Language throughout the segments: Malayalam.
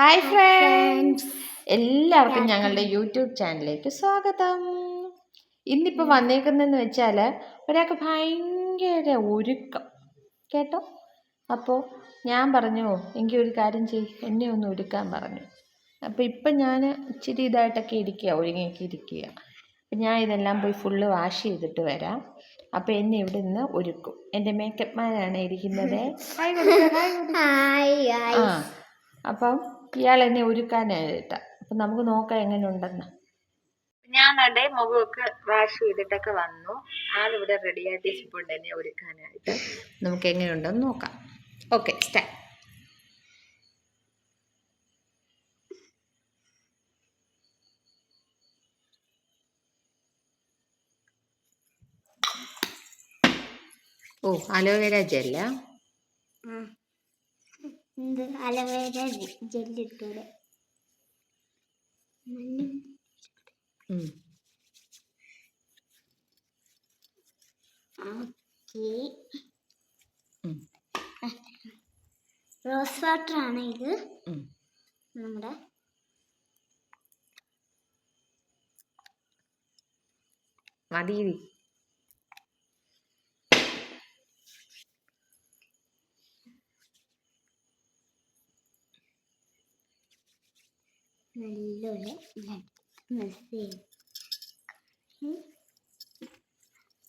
ഹായ് ഫ്രണ്ട്സ് എല്ലാവർക്കും ഞങ്ങളുടെ യൂട്യൂബ് ചാനലിലേക്ക് സ്വാഗതം. ഇന്നിപ്പോൾ വന്നേക്കുന്നതെന്ന് വെച്ചാൽ ഒരാൾക്ക് ഭയങ്കര ഒരുക്കം. കേട്ടോ? അപ്പോൾ ഞാൻ പറഞ്ഞു എങ്കിൽ ഒരു കാര്യം ചെയ് എന്നെ ഒന്ന് ഒരുക്കാൻ പറഞ്ഞു. അപ്പോൾ ഇപ്പം ഞാൻ ഇച്ചിരി ഇതായിട്ടൊക്കെ ഇരിക്കുക ഒരുങ്ങിയൊക്കെ ഇരിക്കുക അപ്പം ഞാൻ ഇതെല്ലാം പോയി ഫുള്ള് വാഷ് ചെയ്തിട്ട് വരാം. അപ്പോൾ എന്നെ ഇവിടെ നിന്ന് ഒരുക്കും എന്റെ മേക്കപ്പ് മാനാണ് ഇരിക്കുന്നത്. ആ അപ്പം ഇയാൾ എന്നെ ഒരുക്കാനായിട്ട. അപ്പൊ നമുക്ക് നോക്കാം എങ്ങനെ ഉണ്ടെന്ന് ഞാൻ അവിടെ മുഖമൊക്കെ വാഷ് ചെയ്തിട്ടൊക്കെ വന്നു. ആളിവിടെ റെഡി ആയിട്ട് ഇരിപ്പുണ്ട് എന്നെ ഒരുക്കാനായിട്ട്. നമുക്ക് എങ്ങനെയുണ്ടെന്ന് നോക്കാം. ഓക്കെ സ്റ്റാ ഓ അലോവേര ജെല്ല എന്ത് അലവേര ജെല്ലിട്ടൂടെ. ഓക്കെ. റോസ് വാട്ടർ ആണ് ഇത് നമ്മുടെ മതി നല്ലൊരു മിക്സ്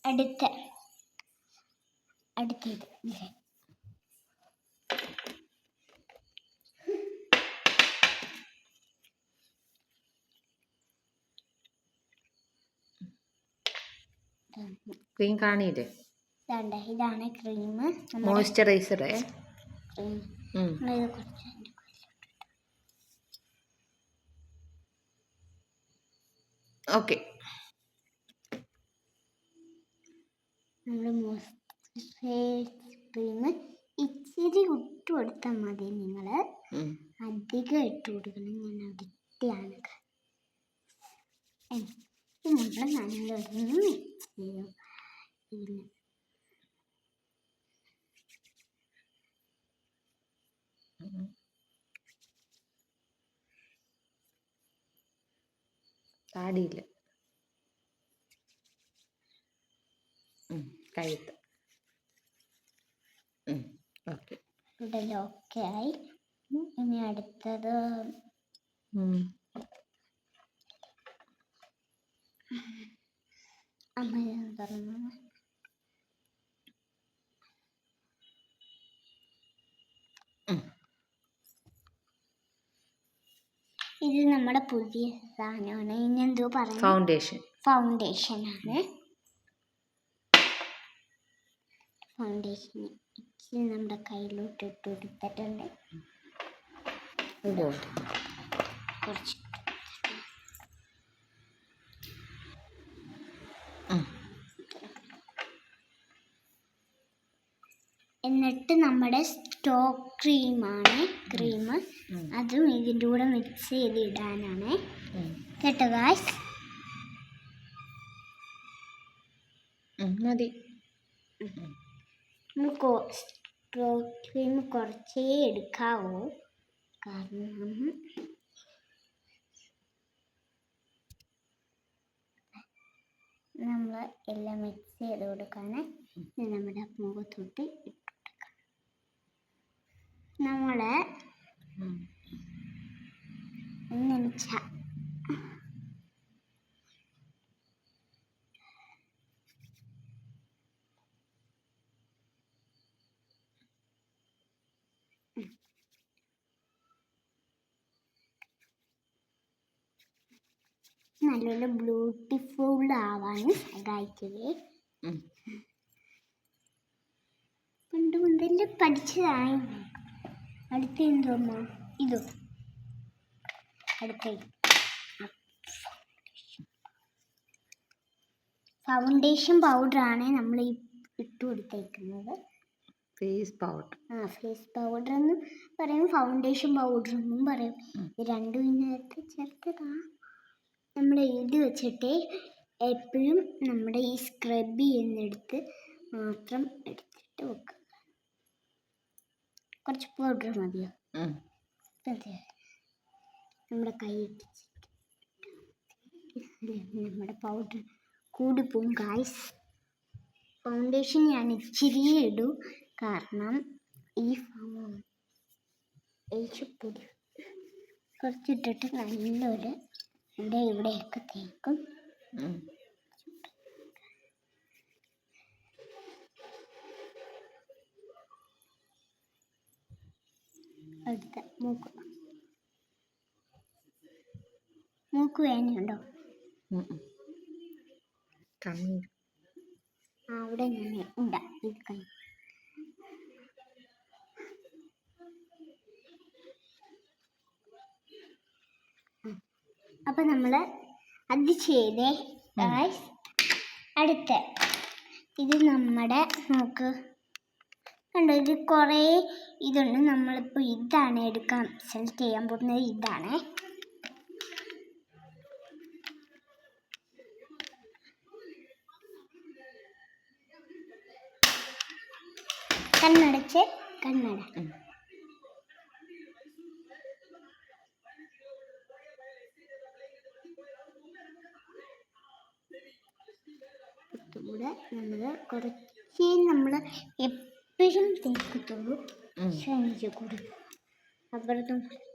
അടുത്ത. അടുത്തത്. ക്രീം കാണിയില്ലേ? ഇതാണ് ക്രീം ഉം. കുറച്ച് ഓക്കെ. ക്രീം ഇച്ചിരി ഇട്ട് കൊടുത്താൽ മതി നിങ്ങൾ. അധികം ഇട്ട് കൊടുക്കണം. ഞാൻ അഡിക്റ്റാണ് നമ്മൾ നല്ലൊരു മിക്സ് ചെയ്യും ഇതിന് താടിയില്ല കഴുത്ത്. ഓക്കെ. ഇതെല്ലാം ഓക്കെ ആയി. ഇനി അടുത്തത് അമ്മ ഞാൻ തുറന്നു ഇത് നമ്മുടെ പുതിയ സാധനമാണ്. ഇനി എന്തോ പറയുന്നത് ഫൗണ്ടേഷൻ ഫൗണ്ടേഷൻ ആണ്. ഫൗണ്ടേഷൻ ഇച്ചിരി നമ്മുടെ കയ്യിലോട്ട് ഇട്ട് കൊടുത്തിട്ടുണ്ട്. കുറച്ച് എന്നിട്ട് നമ്മുടെ സ്റ്റോക്ക് ക്രീമാണ് ക്രീം അതും ഇതിന്റെ കൂടെ മിക്സ് ചെയ്ത് ഇടാനാണ്. കേട്ടോ ഗായ്സ് മതി. നമുക്ക് സ്റ്റോക്ക് ക്രീം കുറച്ചേ എടുക്കാവൂ. കാരണം നമ്മൾ എല്ലാം മിക്സ് ചെയ്ത് കൊടുക്കാണ് ഇത് നമ്മുടെ മുഖത്തോട്ട് ഇട്ട് നമ്മളെ ഇങ്ങനെ ച നല്ലൊരു ബ്യൂട്ടിഫുൾ ആവാൻ സഹായിക്കുകയെ പണ്ട് മുതലേ പഠിച്ചതാണ് അടുത്ത എന്തോമ്മ ഇതോ അടുത്ത ഫൗണ്ടേഷൻ പൗഡറാണ് നമ്മൾ ഈ ഇട്ട് കൊടുത്തേക്കുന്നത്. ഫേസ് പൗഡർ ആ ഫേസ് പൗഡർ എന്ന് പറയും ഫൗണ്ടേഷൻ പൗഡർ എന്നും പറയും. ഇത് രണ്ടും ഇതിനകത്ത് ചേർത്തതാ. നമ്മൾ എഴുതി വെച്ചിട്ട് എപ്പോഴും നമ്മുടെ ഈ സ്ക്രബ് ചെയ്യുന്നിടത്ത് മാത്രം എടുത്തിട്ട് വെക്കുക. കുറച്ച് പൗഡർ മതിയോ? നമ്മുടെ കൈ നമ്മുടെ പൗഡർ കൂടിപ്പോവും ഗായ്സ് ഫൗണ്ടേഷൻ ഞാൻ ഇച്ചിരി ഇടും. കാരണം ഈ ഏഷ്യപ്പൊടി കുറച്ചിട്ടിട്ട് നല്ലൊരു ഇവിടെ ഇവിടെയൊക്കെ തേക്കും. അടുത്ത മൂക്ക്. മൂക്ക് ഉം. കണ്ണീർ അവിടെ ഞാൻ അപ്പൊ ഇത് കൈ. അപ്പം നമ്മൾ അത് ചെയ്തേ. അടുത്ത. ഇത് നമ്മുടെ നമുക്ക് കണ്ടോ ഇത് കുറേ ഇതുണ്ട്. നമ്മളിപ്പോൾ ഇതാണ് എടുക്കാൻ സെലക്ട് ചെയ്യാൻ പോകുന്നത്. ഇതാണ്. കണ്ണടച്ച് കണ്ണട. കൂടെ നമ്മൾ കുറച്ച് നമ്മൾ എപ്പോഴും തേക്കത്തുള്ളൂ. ശ്രമിച്ചു കൊടുക്കും അപ്പുറത്തും കഴിയാം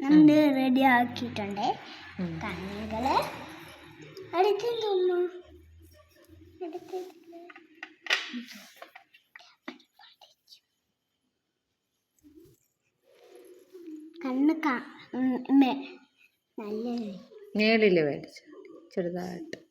നമ്മൾ റെഡി ആക്കിയിട്ടുണ്ട്. കണ്ണികൾ അടുത്തെന്തോന്നു കണ്ണ് കാ മേളിൽ മേടിച്ചു. ചെറുതായിട്ട്.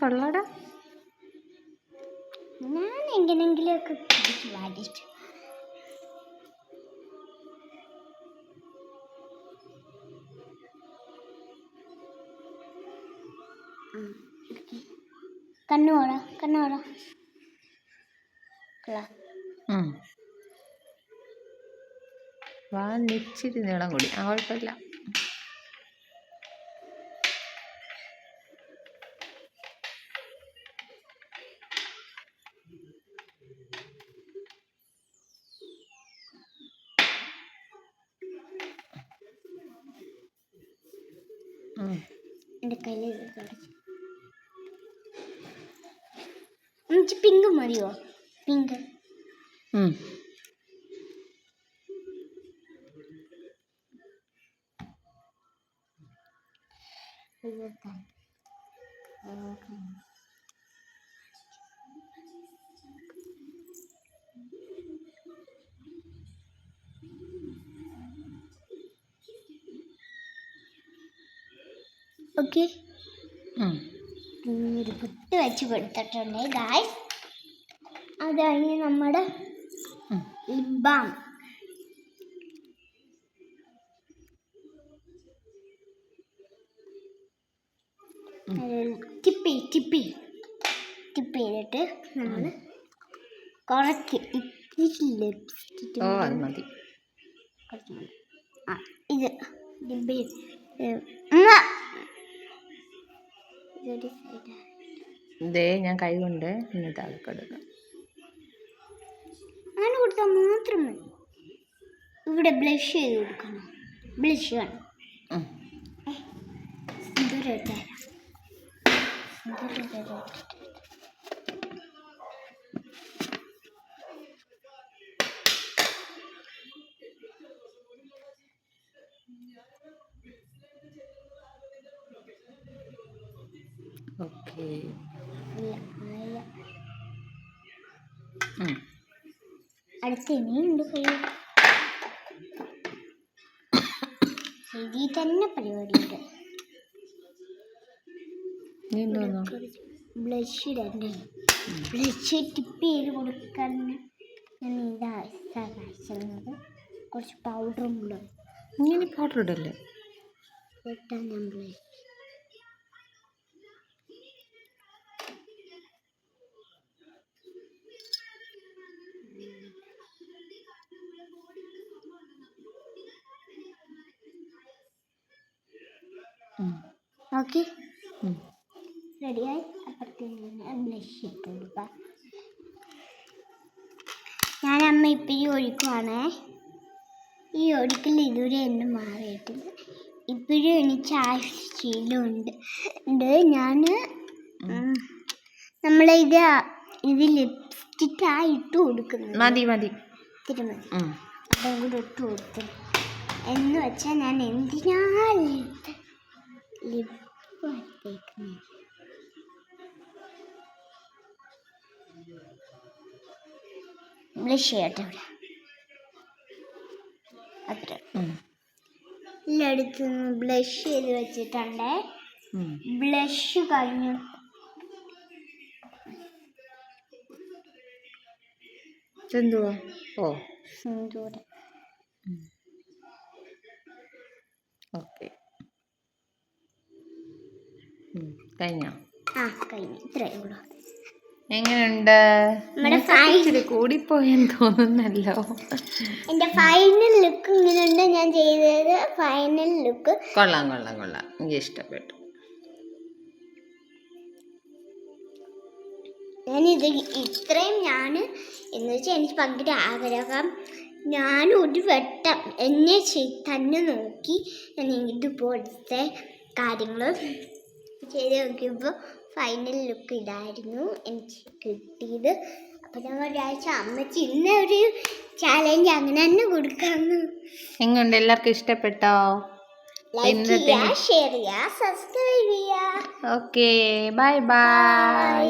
കൊള്ളാടാ. ഞാൻ എങ്ങനെങ്കിലുമൊക്കെ പിടിച്ച് വാടിച്ചു. വാ ഇച്ചിരി നീളം കൂടി. ആ കുഴപ്പമില്ല. എന്റെ കയ്യിൽ എനിക്ക് പിങ്ക് മതിയോ? പിങ്ക് ഉം. ഓക്കെ ഉം. ഒരു പുട്ട് വെച്ച് കൊടുത്തിട്ടുണ്ട് ഗായ്സ് അത് കഴിഞ്ഞ് നമ്മുടെ. ലിബാം ടിപ്പി ടിപ്പി ടിപ്പ് ചെയ്തിട്ട് നമ്മൾ കുറച്ച് ഇത്തിരി ലിപ്സ്റ്റിക് ഓ മതി. കുറച്ച് മതി. ആ ഇത് സൈഡ് ഇതേ ഞാൻ കൈ കൊണ്ട് ഇന്ന് താഴെക്കെടുക്കാം അങ്ങനെ കൊടുത്താൽ മാത്രം മതി. ഇവിടെ ബ്ലഷ് ചെയ്ത് കൊടുക്കണം. ബ്ലഷ് വേണം. ഇതൊരു തരാം ഇതൊരു തരാം അടുത്ത ഇനിയുണ്ട് കയ്യിൽ ഇതിൽ തന്നെ പരിപാടിയുണ്ട് ബ്ലഷ് ഇടണ്ടേ ബ്ലഷ് ടിപ്പ് ചെയ്ത് കൊടുക്കാൻ ഞാൻ ഇതാ സഹായിക്കുന്നത് കുറച്ച് പൗഡറും കൂടെ ഇങ്ങനെ പൗഡർ ഇടല്ലേ ഞാൻ ബ്ലഷ് ഉം. റെഡിയായി. അപ്പുറത്തേക്ക് ബ്ലഷ് ഇട്ട് കൊടുക്കാം ഞാൻ അമ്മ ഇപ്പം ഈ ഒഴിക്കുവാണേ. ഈ ഒഴിക്കൽ ഇതുവരെ എന്നെ മാറിയിട്ടില്ല. ഇപ്പോഴും എനിക്ക് ആ ശീലമുണ്ട്. ഉണ്ട്. ഞാൻ നമ്മളെ ഇത് ഇത് ലിപ്സ്റ്റിക്കാണ് ഇട്ട് കൊടുക്കുന്നത്. മതി മതി. തിരുമതി. അതും കൂടെ ഇട്ട് കൊടുത്തു. എന്ന് വെച്ചാൽ ഞാൻ എന്തിനാ ലിപ്പ് വരത്തേക്കുന്നത് ബ്ലഷ് ചെയ്യട്ടെ ഇവിടെ അത്ര. എല്ലായിടത്തു നിന്ന് ബ്ലഷ് ചെയ്ത് വെച്ചിട്ടുണ്ട് ബ്ലഷ് കഴിഞ്ഞു എന്തുവാ ഓ സിന്ദൂരം ഓക്കെ കഴിഞ്ഞോ? ആ കഴിഞ്ഞു. ഇത്രയേ ഉള്ളൂ. എങ്ങനെയുണ്ട്? ഇച്ചിരി കൂടിപ്പോയെന്ന് തോന്നുന്നല്ലോ. എന്റെ ഫൈനൽ ലുക്ക് ഇങ്ങനെയുണ്ട്. ഞാൻ ചെയ്തത് ഫൈനൽ ലുക്ക് കൊള്ളാം കൊള്ളാം കൊള്ളാം. എനിക്ക് ഇഷ്ടപ്പെട്ടു. ഞാനിത് ഇത്രയും ഞാൻ എന്ന് വെച്ചാൽ എനിക്ക് ഭയങ്കര ആഗ്രഹം. ഞാൻ ഒരു വട്ടം എന്നെ തന്നെ നോക്കി ഞാൻ ഇതുപോലത്തെ കാര്യങ്ങൾ ചെയ്ത് നോക്കിയപ്പോൾ ഫൈനൽ ലുക്ക് ഇതായിരുന്നു എനിക്ക് കിട്ടിയത്. അപ്പം ഞാൻ ഒരാഴ്ച അമ്മച്ചി ഇന്ന ഒരു ചാലഞ്ച് അങ്ങനെ തന്നെ കൊടുക്കാമെന്ന് എങ്ങനെയുണ്ട് എല്ലാവർക്കും ഇഷ്ടപ്പെട്ടോ? ലൈക്ക് ചെയ്യുക ഷെയർ ചെയ്യുക സബ്സ്ക്രൈബ് ചെയ്യുക ഓക്കെ ബൈ ബൈ